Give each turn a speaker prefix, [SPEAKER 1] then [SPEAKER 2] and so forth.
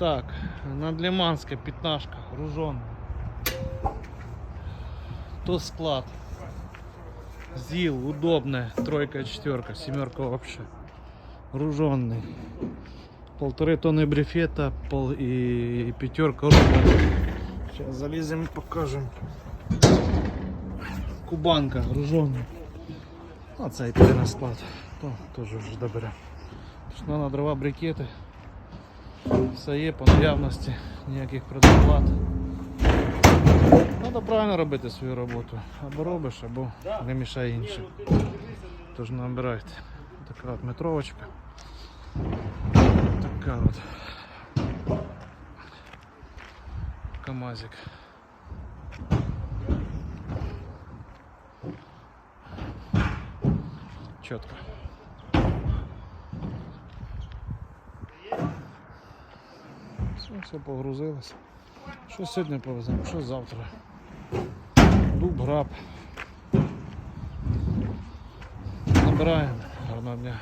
[SPEAKER 1] Так, надлиманская пятнашка, груженая. То склад. ЗИЛ, удобная, тройка, четверка, семерка вообще. Груженный. Полторы тонны брефета пол и пятерка Сейчас залезем и покажем. Кубанка груженая. А це і піде на склад. То теж вже доберемо. Пішла на дрова брикети. Все є по наявності, ніяких предоплат. Треба правильно робити свою роботу. Або робиш, або не мішай іншим. Тож набирайте. Така от метровочка. Така от. КАМАЗик. Чітко. Все, все погрузилось. Що сьогодні повеземо, що завтра. Дуб, граб. Набираємо. Гарного дня.